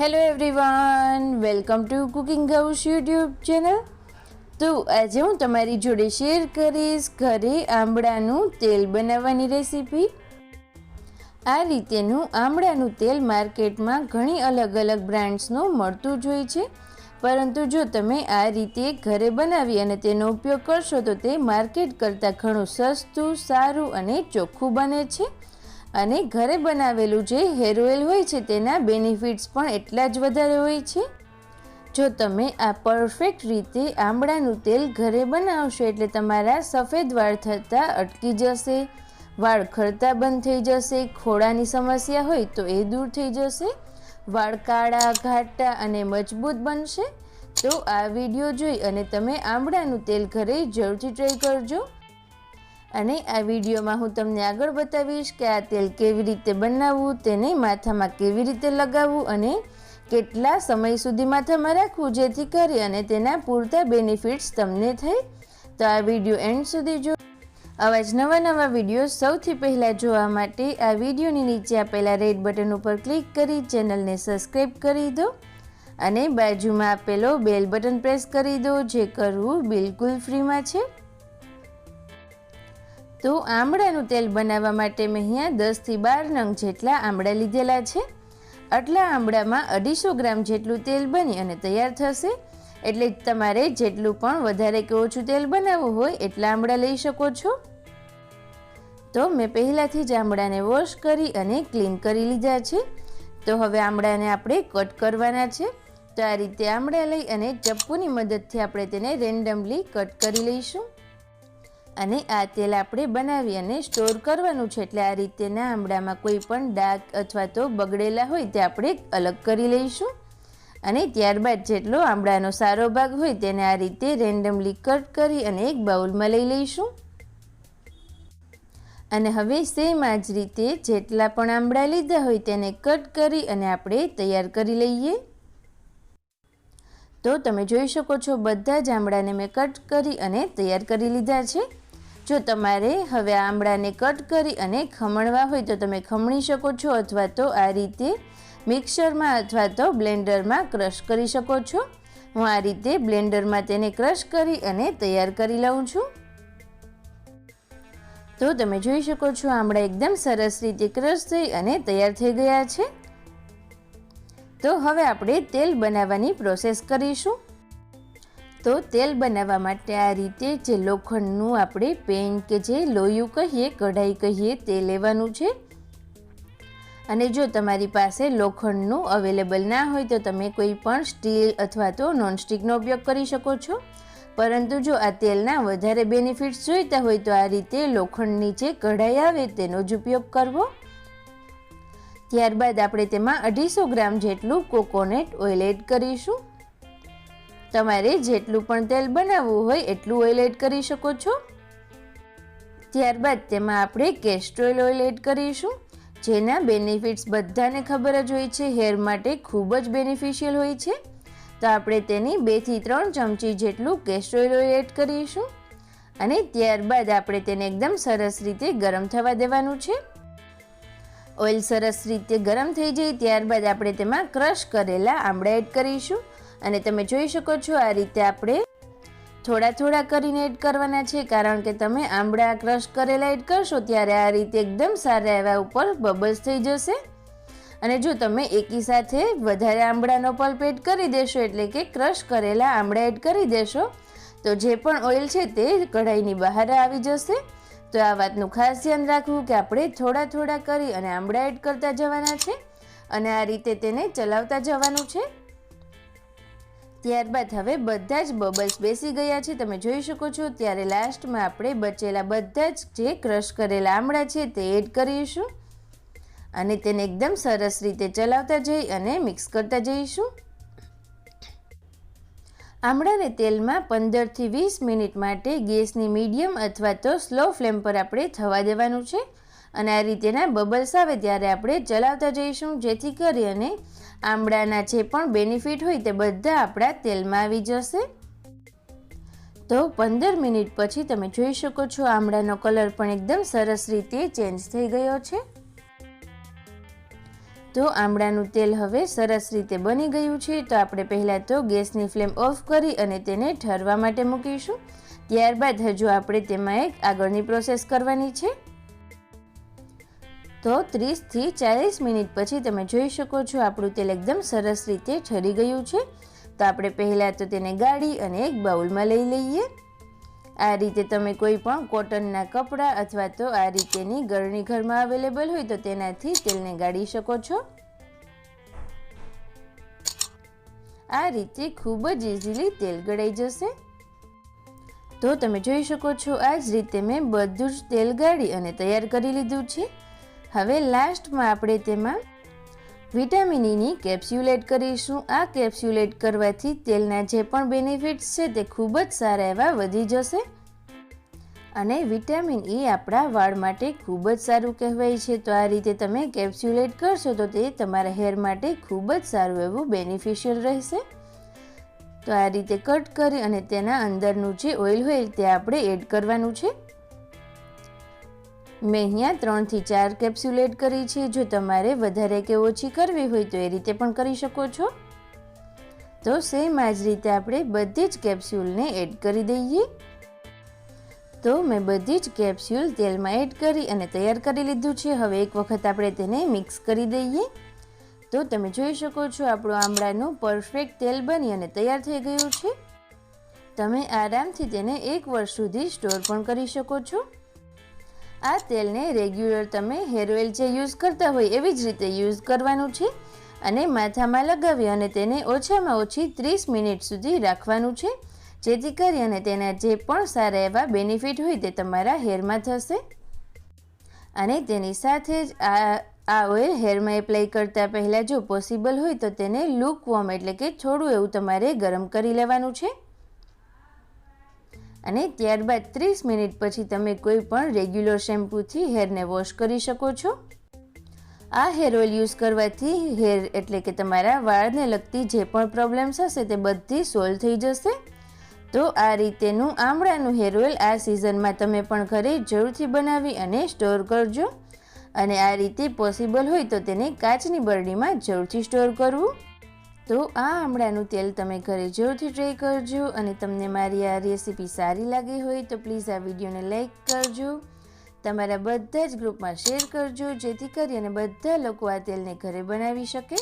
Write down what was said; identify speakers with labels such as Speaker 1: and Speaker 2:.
Speaker 1: Hello everyone welcome to cooking house YouTube channel તો આજે હું તમારી જોડે શેર કરીશ ઘરે આંબળાનું તેલ બનાવવાની રેસીપી આ રીતેનું આંબળાનું તેલ માર્કેટમાં ઘણી અલગ અલગ બ્રાન્ડ્સનું મળતું જ હોય છે. પરંતુ જો તમે આ રીતે ઘરે બનાવી અને તેનો ઉપયોગ કરશો તો તે માર્કેટ કરતાં ઘણું સસ્તું, સારું અને ચોખ્ખું બને છે. અને ઘરે બનાવેલું જે હેર ઓઇલ હોય છે, તેના બેનિફિટ્સ પણ એટલા જ વધારે હોય છે. જો તમે આ પરફેક્ટ રીતે આંબળાનું તેલ ઘરે બનાવશો, એટલે તમારા સફેદ વાળ થતાં અટકી જશે, વાળ ખરતા બંધ થઈ જશે ખોડાની સમસ્યા હોય તો એ દૂર થઈ જશે, વાળ કાળા, ઘાટા અને મજબૂત બનશે. તો આ વીડિયો જોઈ અને તમે આંબળાનું તેલ ઘરે જરૂરથી ટ્રાય કરજો. અને આ વિડીયોમાં હું તમને આગળ બતાવીશ કે આ તેલ કેવી રીતે બનાવવું, તેને માથામાં કેવી રીતે લગાવવું અને કેટલા સમય સુધી માથામાં રાખવું જેથી કરી અને તેના પૂરતા બેનિફિટ્સ તમને થાય. તો આ વીડિયો એન્ડ સુધી જો. આવા જ નવા નવા વીડિયો સૌથી પહેલાં જોવા માટે આ વિડીયોની નીચે આપેલા રેડ બટન ઉપર ક્લિક કરી ચેનલને સબસ્ક્રાઈબ કરી દો અને બાજુમાં આપેલો બેલ બટન પ્રેસ કરી દો, જે કરવું બિલકુલ ફ્રીમાં છે. તો આમળાનું તેલ બનાવવા માટે મેં અહીંયા દસથી બાર નંગ જેટલા આમળા લીધેલા છે. આટલા આમળામાં અઢીસો ગ્રામ જેટલું તેલ બની અને તૈયાર થશે. એટલે તમારે જેટલું પણ વધારે કે ઓછું તેલ બનાવવું હોય એટલા આમળા લઈ શકો છો. તો મેં પહેલાંથી જ આમળાને વોશ કરી અને ક્લીન કરી લીધા છે. તો હવે આમળાને આપણે કટ કરવાના છે. તો આ રીતે આમળા લઈ અને ચપ્પુની મદદથી આપણે તેને રેન્ડમલી કટ કરી લઈશું. અને આ તેલ આપણે બનાવી અને સ્ટોર કરવાનું છે. એટલે આ રીતેના આમળામાં કોઈ પણ ડાઘ અથવા તો બગડેલા હોય તે આપણે અલગ કરી લઈશું. અને ત્યારબાદ જેટલો આમળાનો સારો ભાગ હોય તેને આ રીતે રેન્ડમલી કટ કરી અને એક બાઉલમાં લઈ લઈશું. અને હવે સેમ આ જ રીતે જેટલા પણ આમળા લીધા હોય તેને કટ કરી અને આપણે તૈયાર કરી લઈએ. તો તમે જોઈ શકો છો, બધા જ આમળાને મેં કટ કરી અને તૈયાર કરી લીધા છે. જો તમારે હવે આમળાને કટ કરી અને ખમણવા હોય તો તમે ખમણી શકો છો અથવા તો આ રીતે મિક્સરમાં અથવા તો બ્લેન્ડરમાં ક્રશ કરી શકો છો. હું આ રીતે બ્લેન્ડરમાં તેને ક્રશ કરી અને તૈયાર કરી લઉં છું. તો તમે જોઈ શકો છો આમળા એકદમ સરસ રીતે ક્રશ થઈ અને તૈયાર થઈ ગયા છે. તો હવે આપણે તેલ બનાવવાની પ્રોસેસ કરીશું. તો તેલ બનાવવા માટે આ રીતે જે લોખંડનું આપણે પેન કે જે લોયું કહીએ, કઢાઈ કહીએ, તે લેવાનું છે. અને જો તમારી પાસે લોખંડનું અવેલેબલ ના હોય તો તમે કોઈ પણ સ્ટીલ અથવા તો નોનસ્ટિકનો ઉપયોગ કરી શકો છો. પરંતુ જો આ તેલના વધારે બેનિફિટ્સ જોઈતા હોય તો આ રીતે લોખંડની જે કઢાઈ આવે તેનો જ ઉપયોગ કરવો. ત્યારબાદ આપણે તેમાં અઢીસો ગ્રામ જેટલું કોકોનટ ઓઇલ એડ કરીશું. તમારે જેટલું પણ તેલ બનાવવું હોય એટલું ઓઇલ એડ કરી શકો છો. ત્યારબાદ તેમાં આપણે કેસ્ટ્રોલ ઓઇલ એડ કરીશું. જેના બેનિફિટ્સ બધાને ખબર જ હોય છે હેર માટે ખૂબ જ બેનિફિશિયલ હોય છે. તો આપણે તેની બેથી ત્રણ ચમચી જેટલું કેસ્ટ્રોલ ઓઇલ એડ કરીશું. અને ત્યારબાદ આપણે તેને એકદમ સરસ રીતે ગરમ થવા દેવાનું છે. ઓઇલ સરસ રીતે ગરમ થઈ જાય, ત્યારબાદ આપણે તેમાં ક્રશ કરેલા આમળા એડ કરીશું. અને તમે જોઈ શકો છો આ રીતે આપણે થોડા થોડા કરીને એડ કરવાના છે. કારણ કે તમે આંબળા ક્રશ કરેલા એડ કરશો ત્યારે આ રીતે એકદમ સારા એવા ઉપર બબલ્સ થઈ જશે. અને જો તમે એકી સાથે વધારે આંબળાનો પલ્પ એડ કરી દેશો, એટલે કે ક્રશ કરેલા આંબળા એડ કરી દેશો, તો જે પણ ઓઇલ છે તે કઢાઈની બહાર આવી જશે. તો આ વાતનું ખાસ ધ્યાન રાખવું કે આપણે થોડા થોડા કરી અને આંબળા એડ કરતા જવાના છે. અને આ રીતે તેને ચલાવતા જવાનું છે. ત્યારબાદ હવે બધા જ બબલ્સ બેસી ગયા છે. તમે જોઈ શકો છો, ત્યારે લાસ્ટમાં આપણે બચેલા બધા જ જે ક્રશ કરેલા આમળા છે તે એડ કરીશું અને તેને એકદમ સરસ રીતે ચલાવતા જઈ અને મિક્સ કરતા જઈશું. આમળાને તેલમાં પંદરથી વીસ મિનિટ માટે ગેસની મીડિયમ અથવા તો સ્લો ફ્લેમ પર આપણે થવા દેવાનું છે. અને આ રીતેના બબલ્સ આવે ત્યારે આપણે ચલાવતા જઈશું. જેથી કરી અને આમળાના જે પણ બેનિફિટ હોય તે બધા આપણા તેલમાં આવી જશે. તો પંદર મિનિટ પછી તમે જોઈ શકો છો આમળાનો કલર પણ એકદમ સરસ રીતે ચેન્જ થઈ ગયો છે. તો આમળાનું તેલ હવે સરસ રીતે બની ગયું છે. તો આપણે પહેલાં તો ગેસની ફ્લેમ ઓફ કરી અને તેને ઠરવા માટે મૂકીશું. ત્યારબાદ હજુ આપણે તેમાં એક આગળની પ્રોસેસ કરવાની છે. તો ત્રીસથી ચાલીસ મિનિટ પછી તમે જોઈ શકો છો આપણું તેલ એકદમ સરસ રીતે ઠરી ગયું છે. તો આપણે પહેલાં તો તેને ગાળી અને એક બાઉલમાં લઈ લઈએ. આ રીતે તમે કોઈ પણ કોટનના કપડાં અથવા તો આ રીતેની ગળણી ઘરમાં અવેલેબલ હોય તો તેનાથી તેલને ગાળી શકો છો. આ રીતે ખૂબ જ ઇઝીલી તેલ ગળાઈ જશે. તો તમે જોઈ શકો છો આ જ રીતે મેં બધું જ તેલ ગાળી અને તૈયાર કરી લીધું છે. હવે લાસ્ટમાં આપણે તેમાં વિટામિન ઈની કેપ્સ્યુલેટ કરીશું. આ કેપ્સ્યુલેટ કરવાથી તેલના જે પણ બેનિફિટ્સ છે તે ખૂબ જ સારા એવા વધી જશે. અને વિટામિન ઈ આપણા વાળ માટે ખૂબ જ સારું કહેવાય છે. તો આ રીતે તમે કેપ્સ્યુલેટ કરશો તો તે તમારા હેર માટે ખૂબ જ સારું એવું બેનિફિશિયલ રહેશે. તો આ રીતે કટ કરી અને તેના અંદરનું જે ઓઇલ હોય તે આપણે એડ કરવાનું છે. મેં અહીંયા ત્રણથી ચાર કેપ્સ્યુલ એડ કરી છે. જો તમારે વધારે કે ઓછી કરવી હોય તો એ રીતે પણ કરી શકો છો. તો સેમ આ જ રીતે આપણે બધી જ કેપ્સ્યુલને એડ કરી દઈએ. તો મેં બધી જ કેપ્સ્યુલ તેલમાં એડ કરી અને તૈયાર કરી લીધું છે. હવે એક વખત આપણે તેને મિક્સ કરી દઈએ. તો તમે જોઈ શકો છો આપણું આમળાનું પરફેક્ટ તેલ બની અને તૈયાર થઈ ગયું છે. તમે આરામથી તેને એક વર્ષ સુધી સ્ટોર પણ કરી શકો છો. આ તેલને રેગ્યુલર તમે હેર ઓઇલ જે યુઝ કરતા હોય એવી જ રીતે યુઝ કરવાનું છે અને માથામાં લગાવી અને તેને ઓછામાં ઓછી ત્રીસ મિનિટ સુધી રાખવાનું છે. જેથી કરી અને તેના જે પણ સારા એવા બેનિફિટ હોય તે તમારા હેરમાં થશે. અને તેની સાથે જ આ આ ઓઇલ હેરમાં એપ્લાય કરતાં પહેલાં જો પોસિબલ હોય તો તેને લુક વોર્મ એટલે કે થોડું એવું તમારે ગરમ કરી લેવાનું છે. અને ત્યારબાદ ત્રીસ મિનિટ પછી તમે કોઈ પણ રેગ્યુલર શેમ્પૂથી હેરને વોશ કરી શકો છો. આ હેર ઓઇલ યુઝ કરવાથી હેર એટલે કે તમારા વાળને લગતી જે પણ પ્રોબ્લેમ્સ હશે તે બધી સોલ્વ થઈ જશે. તો આ રીતેનું આમળાનું હેર ઓઇલ આ સિઝનમાં તમે પણ ઘરે જરૂરથી બનાવી અને સ્ટોર કરજો. અને આ રીતે પોસિબલ હોય તો તેને કાચની બરણીમાં જરૂરથી સ્ટોર કરવું. તો આ આમળાનું તેલ તમે ઘરે જરૂરથી ટ્રાય કરજો અને તમને મારી આ રેસીપી સારી લાગી હોય તો પ્લીઝ આ વિડીયોને લાઇક કરજો. તમારા બધા જ ગ્રુપમાં શેર કરજો જેથી કરી અને બધા લોકો આ તેલને ઘરે બનાવી શકે.